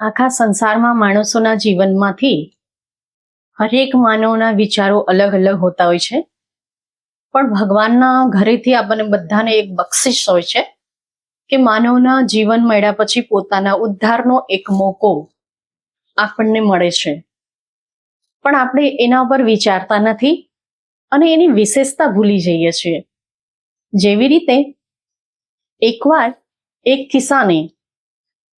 આખા સંસારમાં માણસોના જીવનમાંથી હરેક માનવના વિચારો અલગ અલગ હોતા હોય છે. પણ ભગવાનના ઘરેથી આપણને બધાને એક બક્ષિસ હોય છે કે માનવના જીવન મળ્યા પછી પોતાના ઉદ્ધારનો એક મોકો આપણને મળે છે. પણ આપણે એના ઉપર વિચારતા નથી અને એની વિશેષતા ભૂલી જઈએ છીએ. જેવી રીતે એકવાર એક કિસાને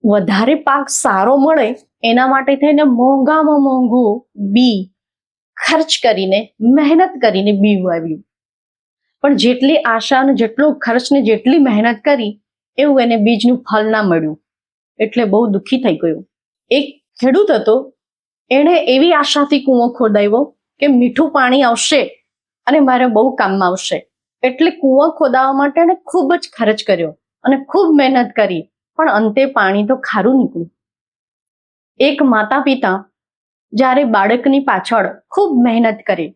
વધારે પાક સારો મળે એના માટે થઈને મોંઘામાં મોંઘું બી ખર્ચ કરીને, મહેનત કરીને બી વાવ્યું પણ જેટલી આશા અને જેટલો ખર્ચ ને જેટલી મહેનત કરી, એવું એને બીજનું ફળ ના મળ્યું. એટલે બહુ દુઃખી થઈ ગયું. એક ખેડૂત હતો, એણે એવી આશાથી કૂવો ખોદાવ્યો કે મીઠું પાણી આવશે અને મારે બહુ કામમાં આવશે. એટલે કૂવો ખોદાવા માટે એણે ખૂબ જ ખર્ચ કર્યો અને ખૂબ મહેનત કરી. પણ અંતે પાણી તો ખારું નીકળ્યું. એક માતા પિતા જ્યારે બાળકની પાછળ ખૂબ મહેનત કરે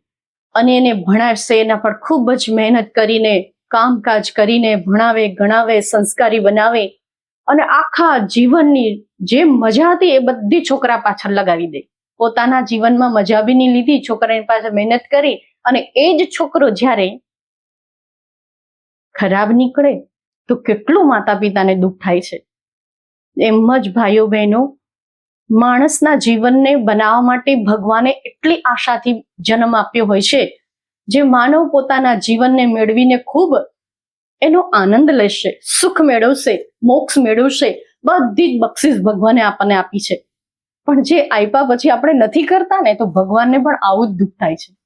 અને એને ભણાવશે, એના પર ખૂબ જ મહેનત કરીને, કામકાજ કરીને ભણાવે, ગણાવે, સંસ્કારી બનાવે અને આખા જીવનની જે મજા હતી એ બધી છોકરા પાછળ લગાવી દે. પોતાના જીવનમાં મજા બી નહીં લીધી, છોકરાની પાછળ મહેનત કરી અને એ જ છોકરો જ્યારે ખરાબ નીકળે તો કેટલું માતા પિતાને દુઃખ થાય છે. એમ જ ભાઈઓ બહેનો, માણસના જીવનને બનાવવા માટે ભગવાને એટલી આશાથી જન્મ આપ્યો હોય છે, જે માનવ પોતાના જીવનને મેળવીને ખૂબ એનો આનંદ લેશે, સુખ મેળવશે, મોક્ષ મેળવશે, બધી જ બક્ષિસ ભગવાને આપણને આપી છે. પણ જે આપ્યા પછી આપણે નથી કરતા ને, તો ભગવાનને પણ આવું જ દુઃખ થાય છે.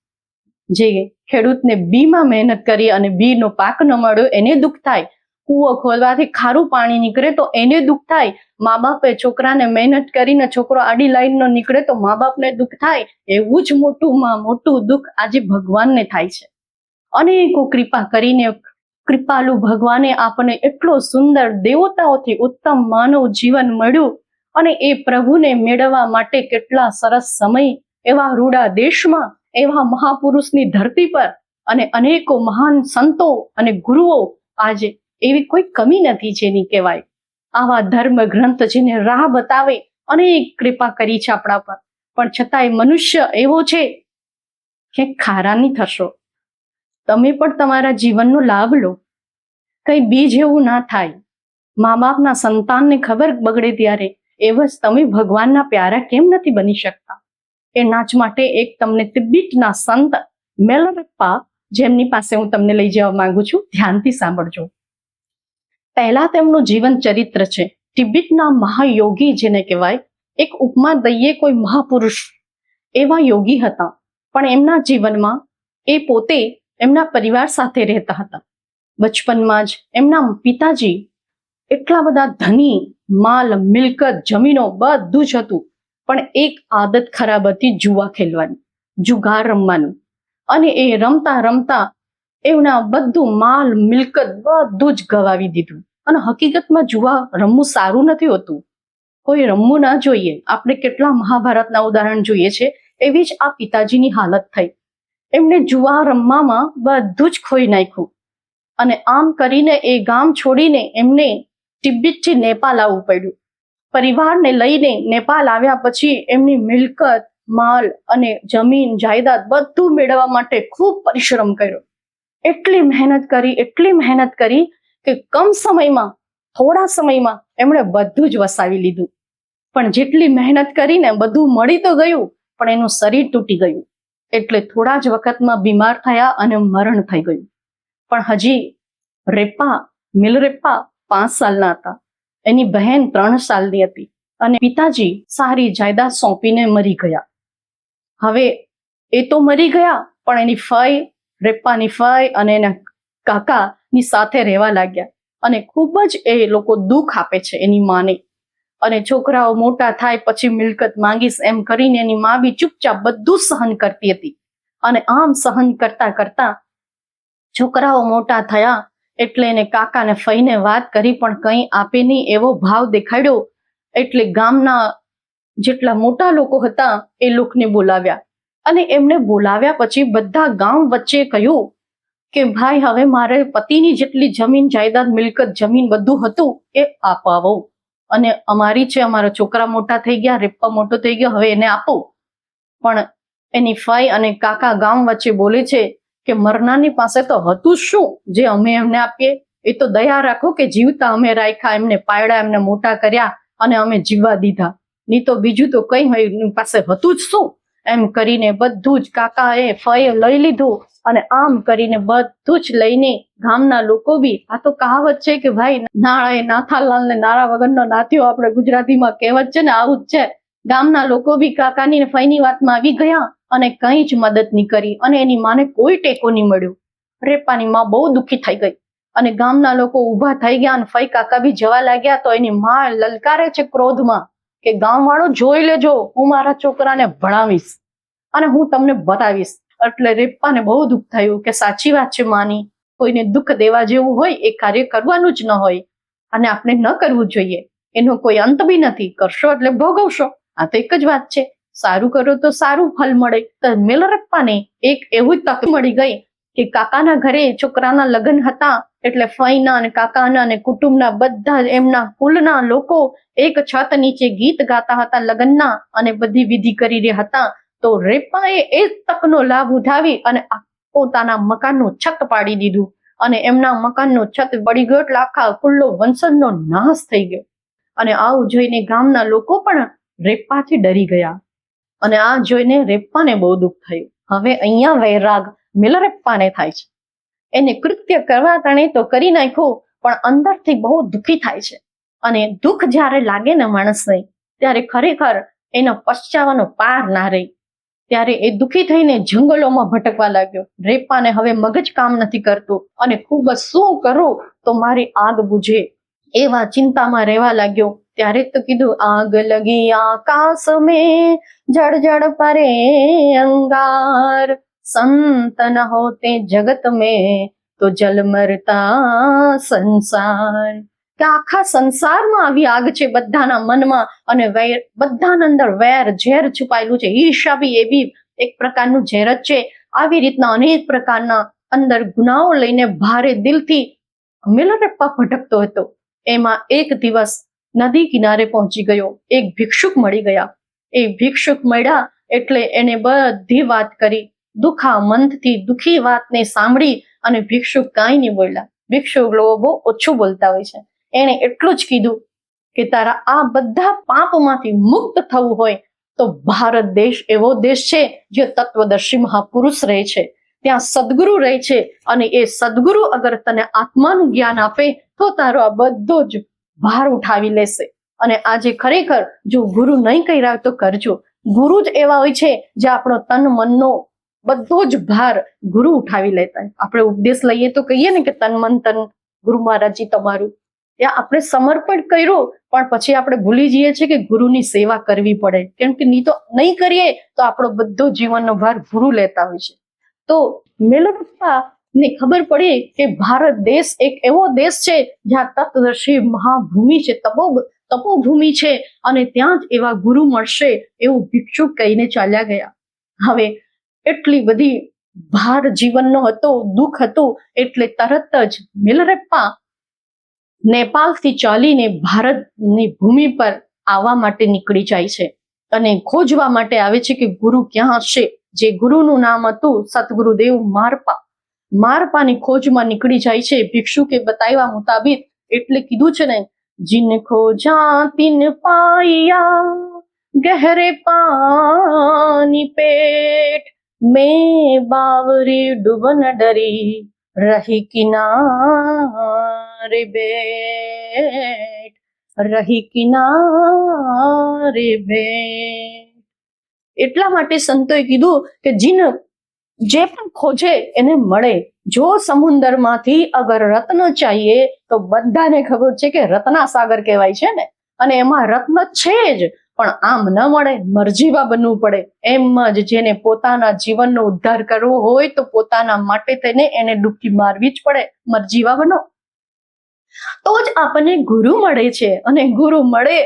જે ખેડૂતને બીમાં મહેનત કરી અને બીનો પાક ન મળ્યો, એને દુઃખ થાય. કૂવો ખોલવાથી ખારું પાણી નીકળે તો એને દુઃખ થાય. મા બાપે છોકરાને મહેનત કરીને છોકરો આડી લાઈનનો નીકળે તો મા બાપને દુઃખ થાય. એવું જ મોટું મોટું દુઃખ આજે ભગવાનને થાય છે. અનેકો કૃપા કરીને કૃપાલુ ભગવાને આપણને એટલો સુંદર દેવતાઓથી ઉત્તમ માનવ જીવન મળ્યું અને એ પ્રભુને મેળવવા માટે કેટલા સરસ સમય એવા રૂડા દેશમાં, એવા મહાપુરુષની ધરતી પર અને અનેકો મહાન સંતો અને ગુરુઓ આજે એવી કોઈ કમી નથી જેની કહેવાય. આવા ધર્મ ગ્રંથ જેને રાહ બતાવે અનેક કૃપા કરી છે આપણા પર. પણ છતાંય મનુષ્ય એવો છે કે ખારાની થશો. તમે પણ તમારા જીવનનો લાભ લો. કઈ બીજ એવું ના થાય. મા બાપના સંતાનને ખબર બગડે ત્યારે એવા જ તમે ભગવાનના પ્યારા કેમ નથી બની શકતા? એ નાચ માટે એક તમને તિબિટના સંત મેલરપ્પા, જેમની પાસે હું તમને લઈ જવા માંગુ છું, ધ્યાનથી સાંભળજો. પહેલા તેમનું જીવન ચરિત્ર છે. તિબેટના મહાયોગી જેને કહેવાય, એક ઉપમા દઈએ કોઈ મહાપુરુષ એવા યોગી હતા. પણ એમના જીવનમાં એ પોતે એમના પરિવાર સાથે રહેતા હતા. બચપનમાં જ એમના પિતાજી એટલા બધા ધની, માલ, મિલકત, જમીનો બધું જ હતું. પણ એક આદત ખરાબ હતી જુવા ખેલવાની, જુગાર રમવાનું. અને એ રમતા રમતા એમના બધું માલ, મિલકત બધું જ ગવાવી દીધું. અને હકીકતમાં જુવા રમવું સારું નથી હોતું. કોઈ રમવું ના જોઈએ. આપણે કેટલા મહાભારતના ઉદાહરણ જોઈએ છે, એવી જ આ પિતાજીની હાલત થઈ. એમને જુવા રમવામાં બધું જ ખોઈ નાખ્યું. અને આમ કરીને એ ગામ છોડીને એમને તિબ્બતથી નેપાલ આવવું પડ્યું. પરિવારને લઈને નેપાલ આવ્યા પછી એમની મિલકત, માલ અને જમીન, જાયદાદ બધું મેળવવા માટે ખૂબ પરિશ્રમ કર્યો. એટલી મહેનત કરી, એટલી મહેનત કરી કે કમ સમયમાં, થોડા સમયમાં એમણે બધું જ વસાવી લીધું. પણ જેટલી મહેનત કરીને બધું મળી તો ગયું, પણ એનું શરીર તૂટી ગયું. એટલે થોડા જ વખતમાં બીમાર થયા અને મરણ થઈ ગયું. પણ હજી રેપા, મિલરેપા પાંચ સાલના હતા. એની બહેન ત્રણ સાલની હતી અને પિતાજી સારી જાયદાદ સોંપીને મરી ગયા. હવે એ તો મરી ગયા, પણ એની ફઈ રેપ્પાની ફઈ અને એના કાકાની સાથે રહેવા લાગ્યા અને ખૂબ જ એ લોકો દુઃખ આપે છે એની માને. અને છોકરાઓ મોટા થાય પછી મિલકત માંગીશ એમ કરીને એની મા બી ચૂપચાપ બધું સહન કરતી હતી. અને આમ સહન કરતા કરતા છોકરાઓ મોટા થયા એટલે એને કાકાને ફઈને વાત કરી પણ કંઈ આપે નહીં એવો ભાવ દેખાડ્યો એટલે ગામના જેટલા મોટા લોકો હતા એ લોકોને બોલાવ્યા. અને એમને બોલાવ્યા પછી બધા ગામ વચ્ચે કહ્યું કે ભાઈ, હવે મારે પતિની જેટલી જમીન, જાયદાદ, મિલકત, જમીન બધું હતું એ અપાવો અને અમારી છે, અમારા છોકરા મોટા થઈ ગયા રેપ્પા મોટો થઈ ગયો, હવે એને આપો. પણ એની ફાઈ અને કાકા ગામ વચ્ચે બોલે છે કે મરનાની પાસે તો હતું શું? જે અમે એમને આપીએ, એ તો દયા રાખો કે જીવતા અમે રાખ્યા, એમને પાયડા, એમને મોટા કર્યા અને અમે જીવવા દીધા. નહીં તો બીજું તો કઈ પાસે હતું જ શું? એમ કરીને બધું જ કાકા એ ફય લઈ લીધું. અને આમ કરીને બધું જ લઈને ગામના લોકો બી, આ તો કહાવત છે કે ભાઈ નાળાએ નાથાલાલ ને નારા વગરનો નાથ્યો આપણે ગુજરાતીમાં કહેવત છે ને, આવું જ છે. ગામના લોકો બી કાકાની ફઈની વાતમાં આવી ગયા અને કઈ જ મદદ નહીં કરી અને એની માને કોઈ ટેકો નહીં મળ્યો. રેપાની માં બહુ દુઃખી થઈ ગઈ. અને ગામના લોકો ઊભા થઈ ગયા અને ફઈ કાકા બી જવા લાગ્યા તો એની માં લલકારે છે ક્રોધમાં કે, ગામવાળો જોઈ લેજો, હું મારા છોકરાને ભણાવીશ અને હું તમને બતાવીશ. એટલે રેપ્પાને બહુ દુઃખ થયું કે સાચી વાત છે માની, કોઈને દુઃખ દેવા જેવું હોય એ કાર્ય કરવાનું જ ન હોય અને આપણે ન કરવું જોઈએ. એનો કોઈ અંત બી નથી. કરશો એટલે ભોગવશો. આ તો એક જ વાત છે. સારું કરો તો સારું ફલ મળે. તો મેલરપ્પાને એક એવું તક મળી ગઈ કે કાકાના ઘરે છોકરાના લગ્ન હતા એટલે ફઈના અને કાકાના અને કુટુંબના બધા એમના કુલના લોકો એક છત નીચે ગીત ગાતા હતા લગ્નના અને બધી વિધિ કરી રહ્યા હતા. તો રેપાએ એ તકનો લાભ ઉઠાવી અને પોતાના મકાનનું છત પાડી દીધું. અને એમના મકાનનું છત પડી ગયો એટલે આખા કુલ્લો વંશજનો નાશ થઈ ગયો. અને આવું જોઈને ગામના લોકો પણ રેપ્પાથી ડરી ગયા. અને આ જોઈને રેપ્પાને બહુ દુઃખ થયું. હવે અહીંયા વૈરાગ મિલરેપ્પાને થાય છે. એને કૃત્ય કરવા તણે તો કરી નાખ્યું, પણ અંદરથી બહુ દુઃખી થાય છે. અને દુઃખ જ્યારે લાગે ને માણસને, ત્યારે ખરેખર એનો પશ્ચાવાનો પાર ના રહી. ત્યારે એ દુઃખી થઈને જંગલોમાં ભટકવા લાગ્યો. રેપાને હવે મગજ કામ નથી કરતું અને ખૂબ જ શું કરું તો મારી આગ બુજે. એવા ચિંતામાં રહેવા લાગ્યો. ત્યારે તો કીધું, આગ લગી આકાશ મેં જળ જળ પરે અંગાર. સંત ન હોતે જગત મેં તો જલ મરતા સંસાર. કે આખા સંસારમાં આવી આગ છે બધાના મનમાં અને વેર બધાના અંદર વેર, ઝેર છુપાયેલું છે. ઈર્ષા બી એ બી એક પ્રકારનું ઝેર જ છે. આવી રીતના અનેક પ્રકારના અંદર ગુનાઓ લઈને ભારે દિલથી મિલરપ્પા ભટકતો હતો. એમાં એક દિવસ નદી કિનારે પહોંચી ગયો. એક ભિક્ષુક મળી ગયા. એ ભિક્ષુક મળ્યા એટલે એને બધી વાત કરી. દુખા મંદથી દુખી વાતને સાંભળી અને ભિક્ષુક કાંઈ નહીં બોલ્યા. ભિક્ષુક લોકો બહુ ઓછું બોલતા હોય છે. એણે એટલું જ કીધું કે તારા આ બધા પાપમાંથી મુક્ત થવું હોય તો ભારત દેશ એવો દેશ છે જે તત્વદર્શી મહાપુરુષ રહે છે. ત્યાં સદગુરુ રહે છે અને એ સદગુરુ અગર તને આત્માનું જ્ઞાન આપે તો તારો આ બધો જ ભાર ઉઠાવી લેશે. અને આજે ખરેખર જો ગુરુ નહીં કહી રહ્યા તો કરજો. ગુરુ જ એવા હોય છે જે આપણો તન મનનો બધો જ ભાર ગુરુ ઉઠાવી લેતા આપણે ઉપદેશ લઈએ તો કહીએ ને કે તન મન તન ગુરુ મહારાજજી તમારું. આપણે સમર્પણ કર્યું, પણ પછી આપણે ભૂલી જઈએ છીએ કે ગુરુની સેવા કરવી પડે. કેમ કે નહીં તો નહીં કરીએ, તો આપણો બધો જીવનનો ભાર ગુરુ લેતા હોય છે. તો મેલોપપ્પા ને ખબર પડી કે ભારત દેશ એક એવો દેશ છે જ્યાં તત્વદર્શી મહાભૂમિ છે, તપો, તપોભૂમિ છે, અને ત્યાં જ એવા ગુરુ મળશે એવું ભિક્ષુક કહીને ચાલ્યા ગયા. હવે એટલી બધી ભાર જીવનનો હતો, દુઃખ હતું, એટલે તરત જ મિલરેપ્પા નેપાળથી ચાલીને ભારતની ભૂમિ પર આવવા માટે નીકળી જાય છે અને ખોજવા માટે આવે છે કે ગુરુ ક્યાં હશે જે ગુરુનું નામ હતું સતગુરુદેવ મારપા. મારપાની ખોજમાં નીકળી જાય છે. ભિક્ષુકે બતાવ્યા મુતાબિક એટલે કીધું છે ને, જીન ખોજા તિન પાયા, ગહેરે પાની પેટ, મેં બાવરી ડૂબન ડરી રહી કિનારે બેટ રહી કિનારે બેટ એટલા માટે સંતોએ કીધું કે જીન જે પણ ખોજે એને મળે. જો સમુદ્રમાંથી અગર રત્ન ચાહીએ, તો બધાને ખબર છે કે રત્ના સાગર કહેવાય છે ને? અને એમાં રત્ન છે જ. પણ આમ ન મળે મરજીવા બનવું પડે. એમ જ જેને પોતાના જીવનનો ઉદ્ધાર કરવો હોય તો પોતાના માટે તેને એને ડૂબકી મારવી જ પડે. મરજીવા બનો. તો જ આપણને ગુરુ મળે છે અને ગુરુ મળે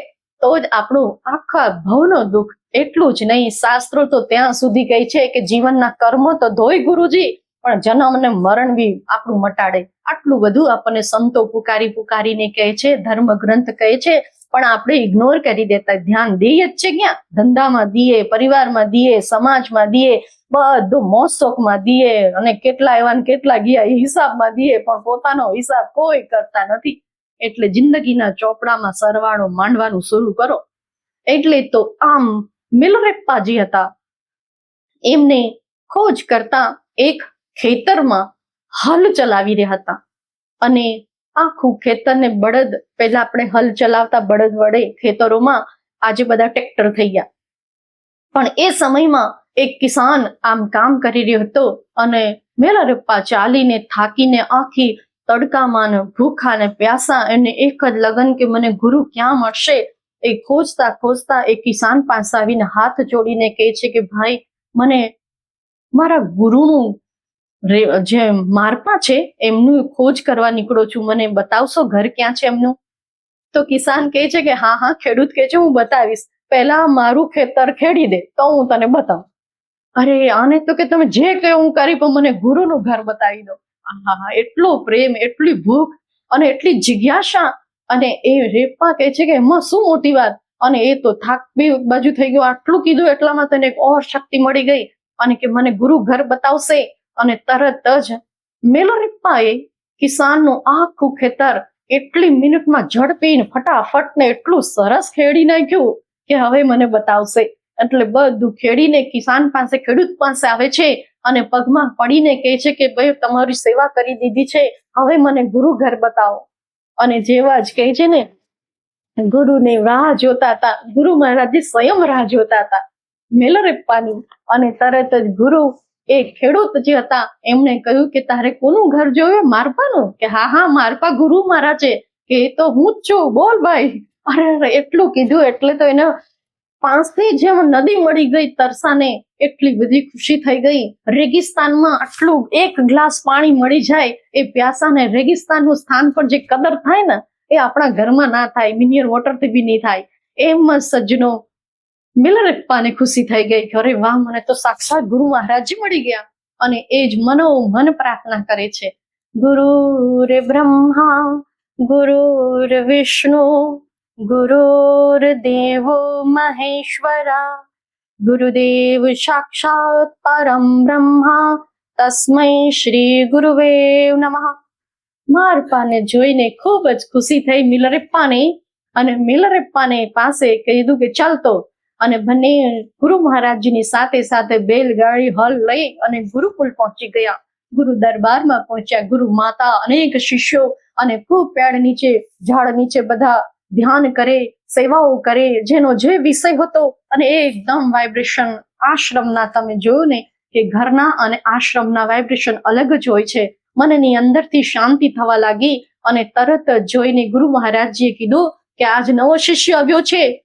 તો જ આપણું આખા ભવનો દુઃખ એટલું જ નહીં. શાસ્ત્રો તો ત્યાં સુધી કહે છે કે જીવનના કર્મ તો ધોય ગુરુજી, પણ જન્મ અને મરણ બી આપણું મટાડે. આટલું બધું આપણને સંતો પુકારી પુકારીને કહે છે ધર્મ ગ્રંથ કહે છે પણ આપણે ઇગ્નોર કરી દેતા, ધ્યાન દઈએ જ છે ક્યાં? ધંધામાં દઈએ, પરિવારમાં દઈએ, સમાજમાં દઈએ, બધું મોજશોખમાં દઈએ અને કેટલા એવા કેટલા ગયા એ હિસાબમાં દઈએ, પણ પોતાનો હિસાબ કોઈ કરતા નથી. એટલે જિંદગીના ચોપડામાં સરવાળો માંડવાનું શરૂ કરો. એટલે તો આમ મિલરેપ્પાજી હતા. એમને ખોજ કરતા એક ખેતરમાં હલ ચલાવી રહ્યા હતા. અને આખું ખેતરને બળદ, પહેલા આપણે હલ ચલાવતા બળદ વડે ખેતરોમાં આજે બધા ટ્રેક્ટર થઈ ગયા. પણ એ સમયમાં એક કિસાન આમ કામ કરી રહ્યો હતો અને મેલા રપ્પા ચાલીને, થાકીને, આખી તડકામાં ને ભૂખા ને પ્યાસા એને એક જ લગન કે મને ગુરુ ક્યાં મળશે એ ખોજતા ખોજતા એ કિસાન પાસે આવીને હાથ જોડીને કહે છે કે, ભાઈ, મને મારા ગુરુનું જે મારપા છે, એમનું ખોજ કરવા નીકળો છું. મને બતાવશો ઘર ક્યાં છે એમનું? તો કિસાન કહે છે કે, હા હા, ખેડૂત કહે છે, હું બતાવીશ. પહેલા મારું ખેતર ખેડી દે, તો હું તને બતાવું. અરે, આને તો કે તમે જે કહો હું કરી, પણ મને ગુરુનું ઘર બતાવી દો. હા હા, એટલો પ્રેમ, એટલી ભૂખ અને એટલી જિજ્ઞાસા. અને એ રેપા કહે છે કે, એમાં શું મોટી વાત? અને એ તો થાક બી બાજુ થઈ ગયો. આટલું કીધું, એટલામાં તને એક ઓર શક્તિ મળી ગઈ. અને કે, મને ગુરુ ઘર બતાવશે. અને તરત જ મેલોરિપ્પાએ કિસાનનું આખું ખેતર એટલી મિનિટમાં ઝડપીને ફટાફટ ને એટલું સરસ ખેડી નાખ્યું કે હવે મને બતાવશે. એટલે બધું ખેડીને કિસાન પાસે, ખેડૂત પાસે આવે છે અને પગમાં પડીને કહે છે કે ભાઈ, તમારી સેવા કરી દીધી છે. હવે મને ગુરુ ઘર બતાવો. અને જેવા જ કહે છે ને, ગુરુને રાહ જોતા હતા. ગુરુ મહારાજે સ્વયં રાહ જોતા હતા મેલરપ્પાની. અને તરત જ ગુરુ એ ખેડૂત જે હતા, એમણે કહ્યું કે તારે કોનું ઘર જોયું? મારપાનું? કે હા હા, મારપા ગુરુ મારા છે. કે એ તો હું જ છું. બોલ ભાઈ. અરે એટલું કીધું એટલે તો એને પાંચથી જેમ નદી મળી ગઈ તરસાને, એટલી બધી ખુશી થઈ ગઈ. રેગિસ્તાનમાં આટલું એક ગ્લાસ પાણી મળી જાય, એ પ્યાસાને રેગિસ્તાનનું સ્થાન પર જે કદર થાય ને, એ આપણા ઘરમાં ના થાય. મિનિયર વોટરથી બી નહીં થાય. એમ સજ્જનો મિલરેપ્પાને ખુશી થઈ ગઈ કે અરે વાહ, મને તો સાક્ષાત ગુરુ મહારાજ મળી ગયા. અને એ જ મનો મન પ્રાર્થના કરે છે. ગુરુ રે બ્રહ્મા ગુરુર વિષ્ણુ ગુરુર દેવો મહેશ્વરા, ગુરુદેવ સાક્ષાત પરમ બ્રહ્મા, તસ્મૈ શ્રી ગુરુવે નમઃ. મારપાને જોઈને ખૂબ જ ખુશી થઈ મિલરેપ્પાને અને મિલરેપ્પાને પાસે કીધું કે ચાલતો અને બંને ગુરુ મહારાજની સાથે સાથે બેલગાડી હલ લઈ અને ગુરુકુલ પહોંચી ગયા. ગુરુ દરબારમાં પહોંચ્યા. ગુરુ માતા અનેક શિષ્યો અને ખૂબ પેડ નીચે, ઝાડ નીચે બધા ધ્યાન કરે, સેવાઓ કરે, જેનો જે વિષય હતો અને એકદમ વાઇબ્રેશન આશ્રમના તમે જોયું ને કે ઘરના અને આશ્રમના વાઇબ્રેશન અલગ જ હોય છે. મનની અંદરથી શાંતિ થવા લાગી અને તરત જોઈને ગુરુ મહારાજજીએ કીધું કે આજ નવો શિષ્ય આવ્યો છે.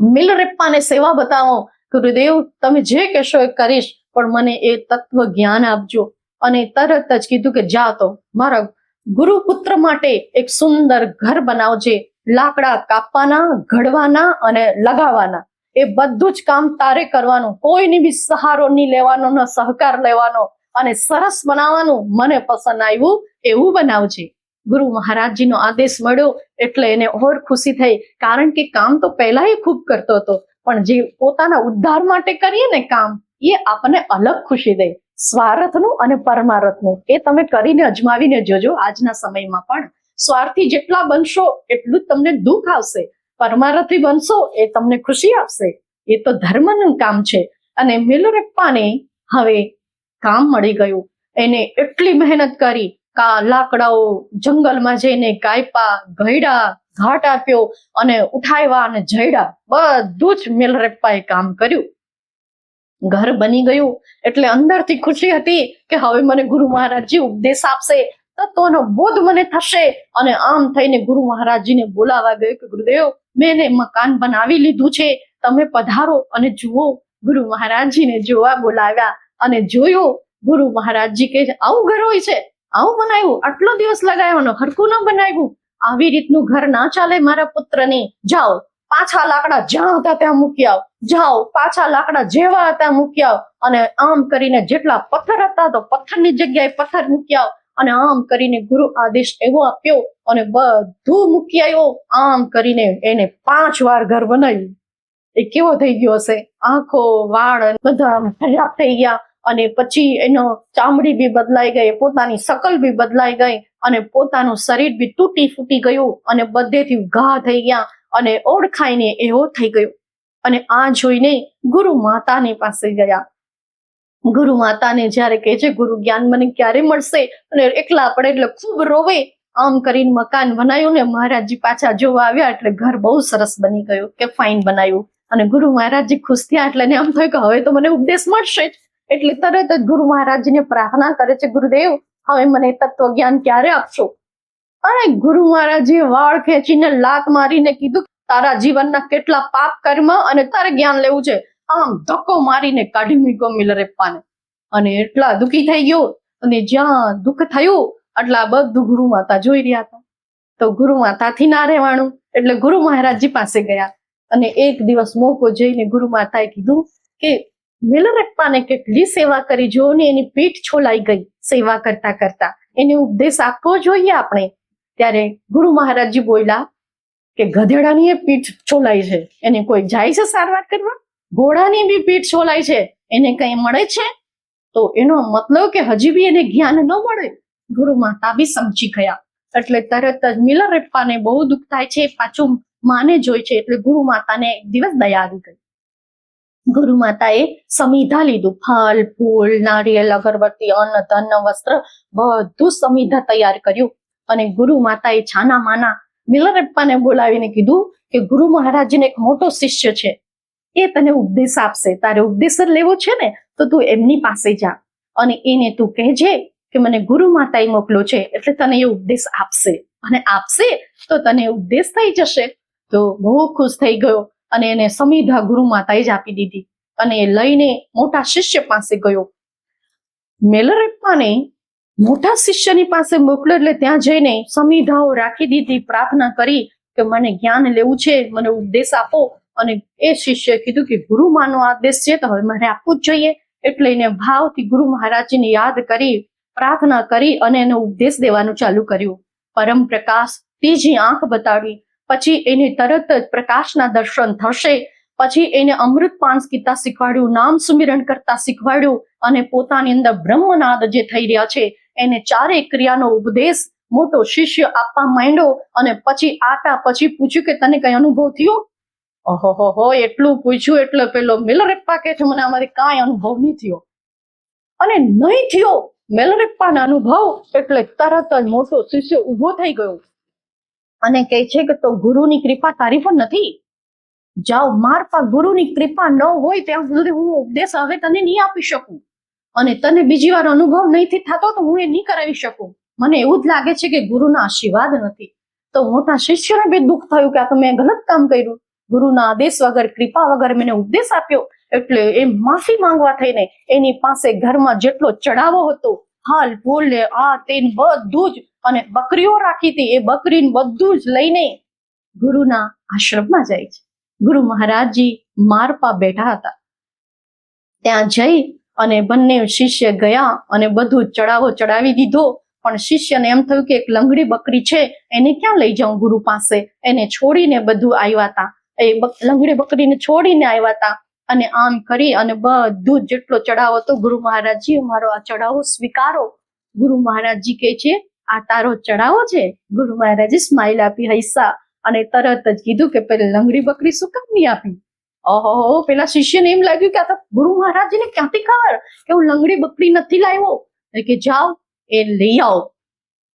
મિલરેપ્પાને સેવા બતાવો. ગુરુદેવ તમે જે કહેશો એ કરીશ, પણ મને એ તત્વ જ્ઞાન આપજો. અને તરત જ કીધું કે, જા તો, મારા ગુરુપુત્ર માટે એક સુંદર ઘર બનાવજે, લાકડા કાપવાના, ઘડવાના અને લગાવવાના. એ બધું જ કામ તારે કરવાનું. કોઈની બી સહારો નહીં લેવાનો, ન સહકાર લેવાનો. અને સરસ બનાવવાનું મને પસંદ આવ્યું, એવું બનાવજે. ગુરુ મહારાજજીનો આદેશ મળ્યો એટલે એને ઓર ખુશી થઈ. કારણ કે કામ તો પહેલા એ ખૂબ કરતો હતો. પણ જે પોતાના ઉદ્ધાર માટે કરીએ ને કામ, એ આપણને અલગ ખુશી દે. સ્વાર્થનું અને પરમાર્થનું, એ તમે કરીને અજમાવીને જોજો આજના સમયમાં પણ. સ્વાર્થી જેટલા બનશો એટલું જ તમને દુઃખ આવશે. પરમારથી બનશો એ તમને ખુશી આપશે. એ તો ધર્મનું કામ છે. અને મિલરપ્પાને હવે કામ મળી ગયું. એને એટલી મહેનત કરી લાકડાઓ જંગલમાં જઈને કાયપા ઘયડા ઘાટ આપ્યો અને ઉઠાવ્યા અને જડ્યા બધું જ મિલરેપ્પાએ કામ કર્યું. ઘર બની ગયું એટલે અંદરથી ખુશી હતી કે હવે મને ગુરુ મહારાજજી ઉપદેશ આપશે તત્વનો બોધ મને થશે. અને આમ થઈને ગુરુ મહારાજજીને બોલાવા ગયો કે, ગુરુદેવ, મેં મકાન બનાવી લીધું છે. તમે પધારો અને જુઓ. ગુરુ મહારાજજીને જોવા બોલાવ્યા અને જોયું, ગુરુ મહારાજજી કે, આવું ઘર હોય છે. આવું બનાવ્યું? આટલો દિવસ લગાવ્યો હરકું ન બનાવ્યું? આવી રીતનું ઘર ના ચાલે મારા પુત્રને. જાઓ, પાછા લાકડા જ્યાં હતા ત્યાં મૂકી આવ. જાઓ, પાછા લાકડા જેવા હતા મૂકી આવ. અને આમ કરીને જેટલા પથ્થર હતા તો પથ્થરની જગ્યાએ પથ્થર મૂકી આવ. અને આમ કરીને ગુરુ આદેશ એવો આપ્યો અને બધું મૂકી આવ્યો. આમ કરીને એને પાંચ વાર ઘર બનાવ્યું. એ કેવો થઈ ગયો હશે? આંખો વાળ બધા ખરાબ થઈ ગયા. અને પછી એનો ચામડી બી બદલાઈ ગઈ, પોતાની શકલ બી બદલાઈ ગઈ અને પોતાનું શરીર બી તૂટી ફૂટી ગયું અને બધેથી ઘા થઈ ગયા અને ઓળખાઈને એવો થઈ ગયો. અને આ જોઈને ગુરુ માતાની પાસે ગયા. ગુરુ માતાને જ્યારે કહે છે, ગુરુ જ્ઞાન મને ક્યારે મળશે? અને એકલા પડે એટલે ખૂબ રોવે, આમ કરીને મકાન બનાવ્યું ને મહારાજજી પાછા જોવા આવ્યા એટલે ઘર બહુ સરસ બની ગયું કે ફાઇન બનાવ્યું અને ગુરુ મહારાજજી ખુશ થયા એટલે એને આમ થયું કે હવે તો મને ઉપદેશ મળશે જ. એટલે તરત જ ગુરુ મહારાજને પ્રાર્થના કરે છે, ગુરુદેવ, હવે મને તત્વ જ્ઞાન ક્યારે આપશો? અને ગુરુ મહારાજે વાળ ખેંચીને લાત મારીને કીધું તારા જીવનના કેટલા પાપ કર્મ અને તારે જ્ઞાન લેવું છે. આમ ધક્કો મારીને કાઢી મૂક્યો મિલરેપ્પાને. અને એટલા દુખી થઈ ગયો અને જ્યાં દુઃખ થયું, આટલા બધું ગુરુ માતા જોઈ રહ્યા હતા. તો ગુરુ માતાથી ના રહેવાનું, એટલે ગુરુ મહારાજજી પાસે ગયા. અને એક દિવસ મોકો જઈને ગુરુ માતાએ કીધું કે મિલરેપ્પાને કેટલી સેવા કરી જો ને એની પીઠ છોલાઈ ગઈ સેવા કરતા કરતા. એને ઉપદેશ આપવો જોઈએ આપણે. ત્યારે ગુરુ મહારાજજી બોલ્યા કે ગધેડાની પીઠ છોલાઈ છે. એને કોઈ જાય છે સારવાર કરવા? ઘોડાની બી પીઠ છોલાઈ છે. એને કઈ મળે છે? તો એનો મતલબ કે હજી બી એને જ્ઞાન ન મળે. ગુરુ માતા બી સમજી ગયા. એટલે તરત જ મિલર રેપ્પાને બહુ દુઃખ થાય છે. પાછું માને જોઈ છે. એટલે ગુરુ માતાને એક દિવસ દયા આવી ગઈ. ગુરુ માતાએ સમિધા લીધું. ફળ, ફૂલ નારિયેલ અગરબત્તી, અન્ન, ધન, વસ્ત્ર બધું સમિધા તૈયાર કર્યું. અને ગુરુ માતાએ છાના માના મિલરપ્પાને બોલાવીને કીધું કે ગુરુ મહારાજને એક મોટો શિષ્ય છે. એ તને ઉપદેશ આપશે. તારે ઉપદેશ લેવો છે ને, તો તું એમની પાસે જા. અને એને તું કહેજે કે મને ગુરુ માતાએ મોકલો છે, એટલે તને એ ઉપદેશ આપશે. અને આપશે તો તને ઉપદેશ થઈ જશે. તો બહુ ખુશ થઈ ગયો. અને એને સમિધા ગુરુ માતાએ જ આપી દીધી અને એ લઈને મોટા શિષ્ય પાસે ગયો. મેલરેપ્પાને મોટા શિષ્યની પાસે મોકલ્યો એટલે ત્યાં જઈને સમિધાઓ રાખી દીધી, પ્રાર્થના કરી કે મને જ્ઞાન લેવું છે, મને ઉપદેશ આપો અને એ શિષ્યએ કીધું કે ગુરુ માનો આદેશ છે તો હવે મારે આપવું જ જોઈએ એટલે એને ભાવથી ગુરુ મહારાજને યાદ કરી, પ્રાર્થના કરી અને એને ઉપદેશ દેવાનું ચાલુ કર્યું. પરમ પ્રકાશ ત્રીજી આંખ બતાવી પછી એને તરત જ પ્રકાશના દર્શન થશે. પછી એને અમૃત પાન કીતા શીખવાડ્યું, નામ સુમિરણ કરતા શીખવાડ્યું અને પોતાની અંદર બ્રહ્મનાદ જે થઈ રહ્યા છે, એને ચારે ક્રિયાનો ઉપદેશ મોટો શિષ્ય આપવા માંડ્યો અને પછી આપ્યા. પછી પૂછ્યું કે તને કઈ અનુભવ થયો? ઓહો, હો એટલું પૂછ્યું એટલે પેલો મેલરેપ્પા કે છે, મને અમારે કાંઈ અનુભવ નહીં થયો. અને નહીં થયો મેલરેપ્પાનો અનુભવ એટલે તરત જ મોટો શિષ્ય ઊભો થઈ ગયો. અને કહે છે કે તો ગુરુની કૃપા તારી પર નથી. જાઓ, માર પર ગુરુની કૃપા ન હોય ત્યાં સુધી હું ઉપદેશ હવે તને નહીં આપી શકું. અને તને બીજી વાર અનુભવ નહીંથી થતો તો હું એ નહીં કરાવી શકું. મને એવું જ લાગે છે કે ગુરુના આશીર્વાદ નથી. તો મોટા શિષ્યને બી દુઃખ થયું કે આ તો મેં ગલત કામ કર્યું. ગુરુના આદેશ વગર, કૃપા વગર મને ઉપદેશ આપ્યો. એટલે એ માફી માંગવા થઈને એની પાસે ઘરમાં જેટલો ચડાવો હતો હાલ ભોલે આ તેન બધું જ અને બકરીઓ રાખી હતી. એ બકરીને બધું જ લઈને ગુરુના આશ્રમમાં જાય છે. ગુરુ મહારાજજી મારપા બેઠા હતા. ત્યાં જઈ અને બંને શિષ્ય ગયા અને બધું ચડાવો ચડાવી દીધો. પણ શિષ્યને એમ થયું કે એક લંગડી બકરી છે, એને ક્યાં લઈ જાઉં ગુરુ પાસે? એને છોડીને બધું આવ્યા હતા. એ લંગડી બકરીને છોડીને આવ્યા હતા. અને આમ કરી અને બધું જેટલો ચઢાવો હતો, ગુરુ મહારાજજી મારો આ ચઢાવો સ્વીકારો. ગુરુ મહારાજજી કહે છે, આ તારો ચડાવો છે. ગુરુ મહારાજે સ્માઇલ આપી, હૈસા. અને તરત જ કીધું કે, પેલી લંગડી બકરી શું કામ નહીં આપી? ઓહો, પેલા શિષ્યને એમ લાગ્યું કે, આ તો ગુરુ મહારાજને ક્યાંથી ખબર કે હું લંગડી બકરી નથી લાવ્યો? કે, જાઓ, એ લઈ આવો.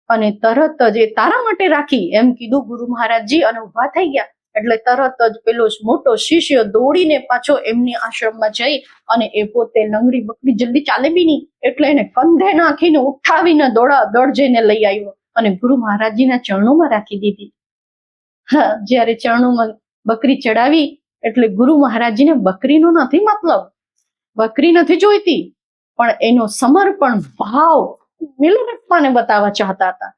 અને તરત જ એ તારા માટે રાખી એમ કીધું ગુરુ મહારાજજી અને ઊભા થઈ ગયા. એટલે તરત જ પેલો મોટો શિષ્ય દોડીને પાછો એમની આશ્રમમાં જઈ અને એ પોતે લંગડી બકડી જલ્દી ચાલે બી નહીં. એટલે એને કંધે નાખીને ઉઠાવીને દોડા દોડ જઈને લઈ આવ્યો અને ગુરુ મહારાજજીના ચરણોમાં રાખી દીધી. હા, જ્યારે ચરણોમાં બકરી ચડાવી એટલે ગુરુ મહારાજજીને બકરીનો નથી મતલબ. બકરી નથી જોઈતી, પણ એનો સમર્પણ ભાવ મિલરપ્પાને બતાવવા ચાહતા હતા.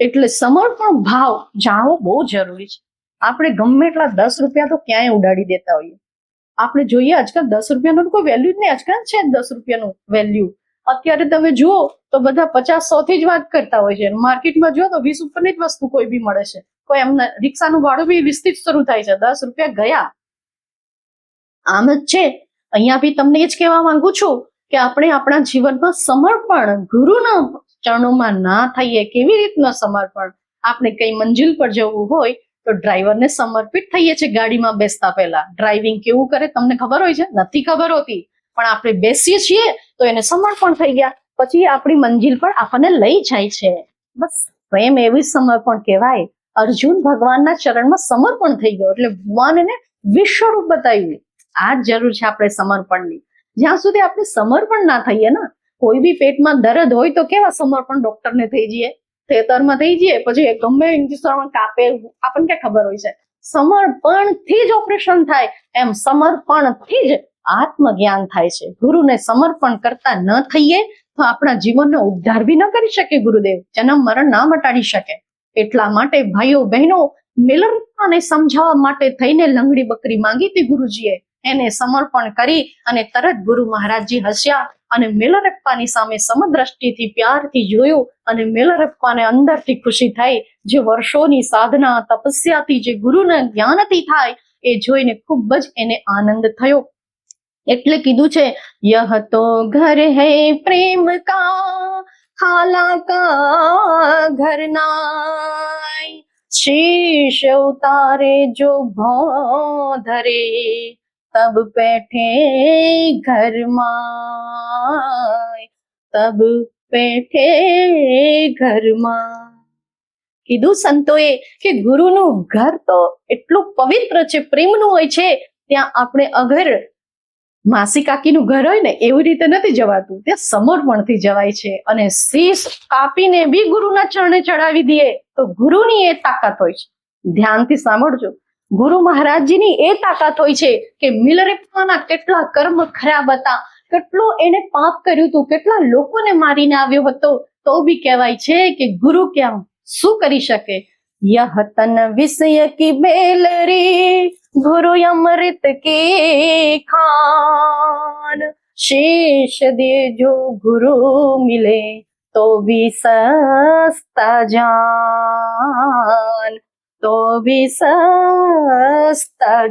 એટલે સમર્પણ ભાવ જાણવો બહુ જરૂરી છે. આપણે ગમે એટલા દસ રૂપિયા તો ક્યાંય ઉડાડી દેતા હોઈએ. આપણે જોઈએ આજકાલ દસ રૂપિયાનું કોઈ વેલ્યુ જ નહીં. આજકાલ છે દસ રૂપિયાનું વેલ્યુ અત્યારે તમે જુઓ તો બધા પચાસ સો થી જ વાત કરતા હોય છે. માર્કેટમાં જુઓ તો વીસ ઉપરની જ વસ્તુ કોઈ બી મળે છે. કોઈ એમને રિક્ષાનું ભાડું બી વીસથી જ શરૂ થાય છે. દસ રૂપિયા ગયા. આમ જ છે. અહીંયા બી તમને એ જ કહેવા માંગુ છું કે આપણે આપણા જીવનમાં સમર્પણ, ગુરુના ચરણોમાં ના થઈએ. કેવી રીતના સમર્પણ? આપણે કઈ મંજિલ પર જવું હોય તો ડ્રાઈવરને સમર્પિત થઈએ છીએ ગાડીમાં બેસતા પહેલા. ડ્રાઇવિંગ કેવું કરે તમને ખબર હોય છે? નથી ખબર હોતી. પણ આપણે બેસીએ છીએ તો એને સમર્પણ થઈ ગયા. પછી આપણી મંજિલ પર આપણને લઈ જાય છે. બસ પ્રેમ એવી સમર્પણ કહેવાય. અર્જુન ભગવાનના ચરણમાં સમર્પણ થઈ ગયો. એટલે ભગવાન એને વિશ્વરૂપ બતાવ્યું. આ જ જરૂર છે આપણે સમર્પણની. જ્યાં સુધી આપણે સમર્પણ ના થઈએ ને, કોઈ બી પેટમાં દર્દ હોય તો કેવા સમર્પણ ડોક્ટરને થઈ જઈએ? થેતરમાં થઈ જઈએ, પછી ગમે ઇન્જેક્શન કાપે આપણને ક્યાં ખબર હોય છે? સમર્પણથી જ ઓપરેશન થાય. એમ સમર્પણથી જ આત્મજ્ઞાન થાય છે. ગુરુને સમર્પણ કરતા ન થઈએ તો આપણા જીવનનો ઉદ્ધાર બી ન કરી શકે ગુરુદેવ. જન્મ, મરણ ના મટાડી શકે. એટલા માટે ભાઈઓ બહેનો મિલનતાને સમજાવવા માટે થઈને લંગડી બકરી માંગી હતી ગુરુજીએ. એને સમર્પણ કરી અને તરત ગુરુ મહારાજજી હસ્યા અને મેલરપ્પાની સામે સમદ્રષ્ટિથી પ્યારથી જોયું અને મેલરપ્પાને અંદરથી ખુશી થઈ. જે વર્ષોની સાધના, તપસ્યાથી જે ગુરુને જ્ઞાનથી થાય એ જોઈને ખૂબ જ એને આનંદ થયો. એટલે કીધું છે, યહ તો ઘર હૈ પ્રેમ કા, ખાલા કા ઘર નાય. શીશ ઉતારે જો ભો ધરે. તબ બેઠે ઘરમાં તબ બેઠે ઘરમાં કીધું સંતોએ કે ગુરુનું ઘર તો એટલું પવિત્ર છે પ્રેમનું હોય છે ત્યાં આપણે અગર માસી કાકીનું ઘર હોય ને એવી રીતે નથી જવાતું, ત્યાં સમર્પણથી જવાય છે અને શીશ કાપીને બી ગુરુના ચરણે ચડાવી દઈએ તો ગુરુની એ તાકાત હોય છે. ધ્યાનથી સાંભળજો. ગુરુ મહારાજજીની એ તાકાત હોય છે કે મિલરેપ્પાના કેટલા કર્મ ખરાબ હતા, કેટલો એને પાપ કર્યું હતું, કેટલા લોકોને મારીને આવ્યો હતો, તો બી કહેવાય છે કે ગુરુ કેમ શું કરી શકે? યહતન વિષય કી બેલરી ગુરુ અમૃત કે ખાન. શેષ દે જો ગુરુ મિલે, તો બી સસ્તા જાન. તો ભી સસ્તા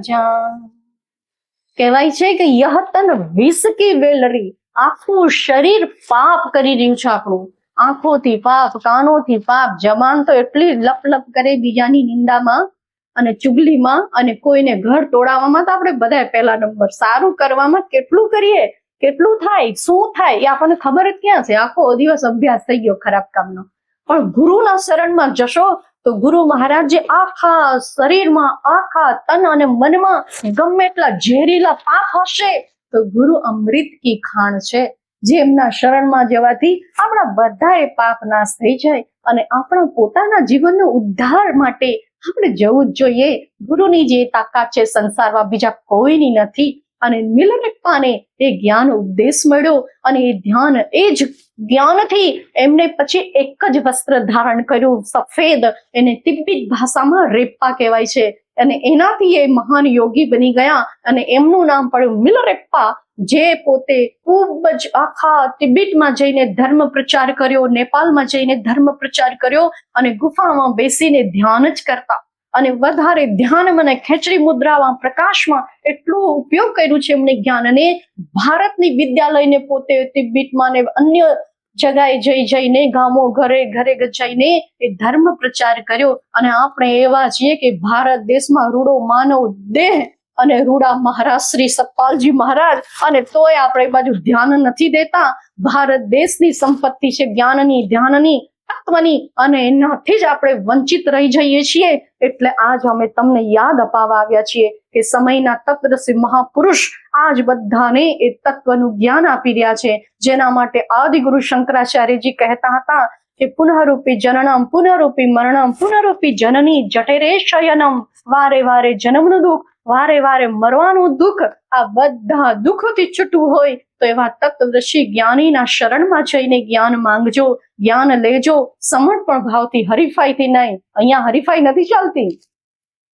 કહેવાય છે કે યહતન વિસકી વેલરી. આખું શરીર પાપ કરી રહ્યું છે આપણું. આંખોથી પાપ, કાનોથી પાપ, જબાન તો એટલી લપ લપ કરે બીજાની નિંદામાં અને ચુગલીમાં અને કોઈને ઘર તોડાવવામાં તો આપણે બધા પહેલા નંબર. સારું કરવામાં કેટલું કરીએ? કેટલું થાય? શું થાય? એ આપણને ખબર જ ક્યાં છે? આખો દિવસ અભ્યાસ થઈ ગયો ખરાબ કામનો. પણ ગુરુના શરણમાં જશો તો ગુરુ મહારાજ આખા શરીરમાં, આખા તન અને મનમાં ગમે એટલા ઝેરીલા પાપ હશે તો ગુરુ અમૃત કી ખાણ છે, જે એમના શરણમાં જવાથી આપણા બધાએ પાપ નાશ થઈ જાય અને આપણા પોતાના જીવનનો ઉદ્ધાર માટે આપણે જવું જ જોઈએ. ગુરુની જે તાકાત છે સંસારમાં બીજા કોઈની નથી. અને મિલનપ્પાને એ જ્ઞાન ઉપદેશ મળ્યો અને એ ધ્યાન એ જ જ્ઞાનથી એમને પછી એક જ વસ્ત્ર ધારણ કર્યું, સફેદ. એને તિબ્બત ભાષામાં રેપ્પા કહેવાય છે. અને એનાથી એ મહાન યોગી બની ગયા અને એમનું નામ પડ્યું મિલરેપ્પા, જે પોતે ખૂબ જ આખા તિબેટમાં જઈને ધર્મ પ્રચાર કર્યો નેપાળમાં જઈને ધર્મ પ્રચાર કર્યો અને ગુફામાં બેસીને ધ્યાન જ કરતા. અને વધારે ધ્યાન મને ખેંચરી મુદ્રામાં, પ્રકાશમાં એટલું ઉપયોગ કર્યું છે એમણે જ્ઞાનને ભારતની વિદ્યાલયને પોતે તિબિટમાં ને અન્ય જગાએ જઈ જઈને, ગામો ઘરે ઘરે જઈને એ ધર્મ પ્રચાર કર્યો. અને આપણે એવા છીએ કે ભારત દેશમાં રૂડો માનવ દેહ અને રૂડા મહારાજ શ્રી સતપાલજી મહારાજ. અને તોય આપણે બાજુ ધ્યાન નથી દેતા. ભારત દેશની સંપત્તિ છે, જ્ઞાનની, ધ્યાનની. તત્વની અને એનાથી જ આપણે વંચિત રહી જઈએ છીએ. એટલે આજ અમે તમને યાદ અપાવવા આવ્યા છીએ કે સમયના તત્વદર્શી મહાપુરુષ આજ બધાને એ તત્વનું જ્ઞાન આપી રહ્યા છે. જેના માટે આદિગુરુ શંકરાચાર્યજી કહેતા હતા કે પુનઃરૂપી જનનમ, પુનઃરૂપી મરણમ, પુનઃરૂપી જનની જટેરે શયનમ. વારે વારે જન્મનું દુઃખ, વારે વારે મરવાનું દુઃખ. આ બધા દુઃખોથી છૂટવું હોય તો એવા તત્વદર્શી જ્ઞાનીના શરણમાં જઈને જ્ઞાન માંગજો, જ્ઞાન લેજો, સમર્પણ ભાવથી હરીફાઈથી નહીં, અહીંયા હરીફાઈ નથી ચાલતી.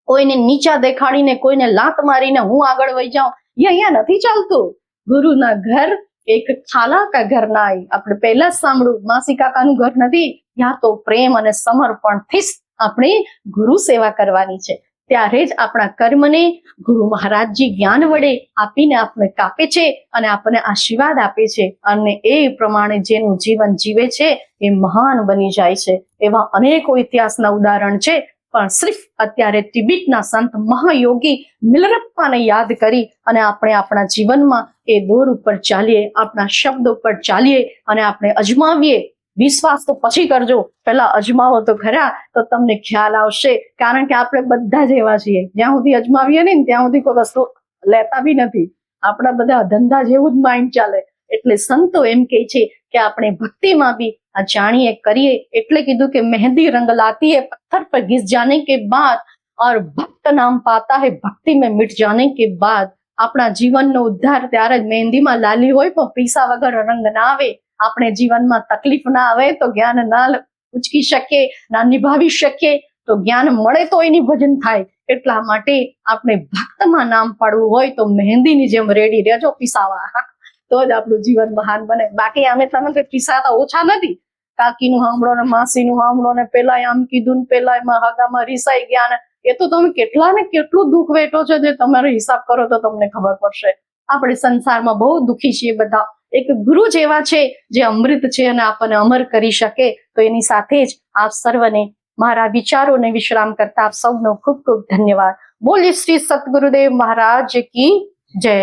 કોઈને નીચા દેખાડીને, કોઈને લાત મારીને હું આગળ વહી જાઉં, એ અહીંયા નથી ચાલતું. ગુરુના ઘર એક ખાલા કા ઘર ના આપણે પહેલા સાંભળ્યું, માસી કાકાનું ઘર નથી. ત્યાં તો પ્રેમ અને સમર્પણથી જ આપણે ગુરુ સેવા કરવાની છે. ત્યારે જ આપણા કર્મને ગુરુ મહારાજજી જ્ઞાન વડે આપીને આપણે કાપે છે અને આપણને આશીર્વાદ આપે છે. અને એ પ્રમાણે જેનું જીવન જીવે છે એ મહાન બની જાય છે. એવા અનેકો ઇતિહાસના ઉદાહરણ છે. પણ સિર્ફ અત્યારે તિબિટના સંત મહાયોગી મિલરપ્પાને યાદ કરી અને આપણે આપણા જીવનમાં એ દોર ઉપર ચાલીએ, આપણા શબ્દ ઉપર ચાલીએ અને આપણે અજમાવીએ વિશ્વાસ તો પછી કરજો. પહેલા અજમાવો તો ખરા, તો તમને ખ્યાલ આવશે. કારણ કે આપણે બધા જ એવા છીએ. જ્યાં સુધી અજમાવીએ ને, ત્યાં સુધી કોઈ વસ્તુ લેતા બી નથી. આપણા બધા ધંધા જેવું જ માઇન્ડ ચાલે. એટલે સંતો એમ કે છે કે આપણે ભક્તિમાં બી આ જાણીએ, કરીએ. એટલે કીધું કે મહેંદી રંગ લાતી હે, પથ્થર પર ઘીસ જાને કે બાદ. ઓર ભક્ત નામ પાતા હે, ભક્તિ મેં મિટ જાને કે બાદ. આપણા જીવનનો ઉદ્ધાર ત્યારે જ મહેંદીમાં લાલી હોય પણ પૈસા વગર રંગ ના આવે. આપણે જીવનમાં તકલીફ ના આવે તો જ્ઞાન ના ઉચકી શકીએ ના નિભાવી શકીએ તો જ્ઞાન મળે તો એની ભજન થાય. એટલા માટે આપણે ભક્તમાં નામ પાડવું હોય તો મહેંદીની જેમ રેડી રહેજો, પીસાવા. તો જ આપણું જીવન મહાન બને. બાકી અમે તમે પીસાતા ઓછા નથી. કાકીનું સાંભળો ને માસીનું સાંભળો ને પેલા આમ કીધું ને પેલા એમાં હગામાં રીસાઈ ગયા ને. એ તો તમે કેટલા ને કેટલું દુઃખ વેઠો છો જે તમારો હિસાબ કરો તો તમને ખબર પડશે. આપણે સંસારમાં બહુ દુઃખી છીએ બધા. એક ગુરુ જેવા છે જે અમૃત છે અને આપણને અમર કરી શકે, તો એની સાથે જ આપ સર્વને મારા વિચારોને વિશ્રામ કરતા આપ સૌનો ખૂબ ખૂબ ધન્યવાદ. બોલી શ્રી સદગુરુદેવ મહારાજ કી જય.